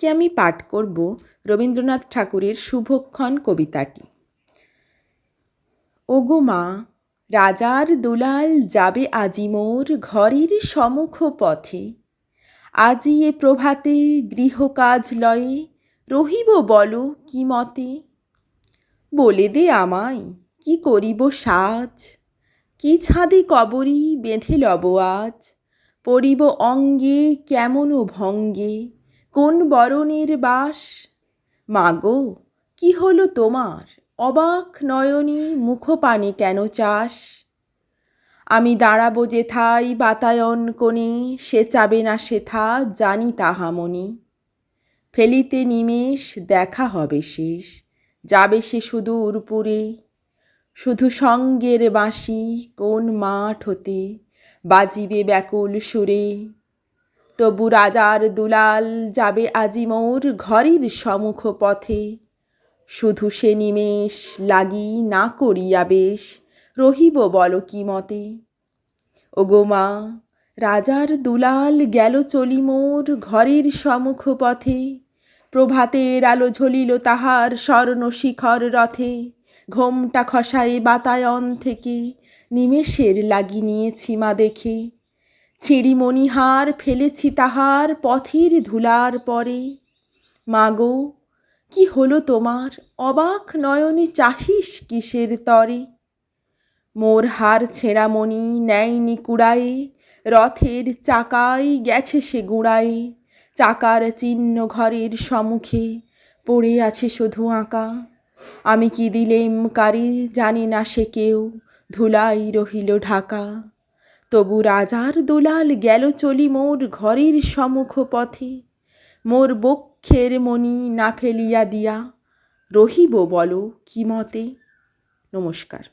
আজকে আমি পাঠ করব রবীন্দ্রনাথ ঠাকুরের শুভক্ষণ কবিতাটি। ওগো মা, রাজার দুলাল যাবে আজি মোর ঘরের সমুখ পথে আজি এ প্রভাতে গৃহকাজ লয়ে রহিব বলো কি মতে? বলে দে আমায়, কি করিব সাজ? কি ছাদে কবরী বেঁধে লব আজ? পড়িব অঙ্গে কেমন ভঙ্গে? কোন বরণের বাস? মাগো কি হলো তোমার? অবাক নয়নী মুখপানে কেন চাস? আমি দাঁড়াবো যেথায় বাতায়ন কোণে, সে চাবে না সেথা জানি তাহা মনি। ফেলিতে নিমেষ দেখা হবে শেষ, যাবে সে শুধু উরপুরে শুধু সঙ্গের বাঁশি কোন মাঠ হতে, বাজিবে ব্যাকুল সুরে। তবু রাজার দুলাল যাবে আজি মোর ঘরের সমুখ পথে শুধু সে নিমেষ লাগি না করিয়া বেশ, রহিব বল কি মতে। ওগো মা, রাজার দুলাল গেল চলি মোর ঘরের সমুখ পথে প্রভাতের আলো ঝলিল তাহার স্বর্ণ শিখর রথে। ঘোমটা খসায়ে বাতায়ন থেকে নিমেষের লাগি নিয়েছি মা দেখে। ছিঁড়ি মণিহার ফেলেছি তাহার পথের ধুলার পরে। মাগো, কি হলো তোমার? অবাক নয়নে চাহিস কিসের তরে? মোর হার ছেঁড়া মণি নেয়নি কুড়ায়ে, রথের চাকায় গেছে সে গুঁড়ায়ে। চাকার চিহ্ন ঘরের সম্মুখে পড়ে আছে শুধু আঁকা। আমি কি দিলেম কারে জানি না সে কেউ, ধুলাই রহিল ঢাকা। তবু রাজার দোলাল গেল চলি মোর ঘরের সমুখ পথে। মোর বক্ষের মণি না ফেলিয়া দিয়া রহিব বলো কি মতে? নমস্কার।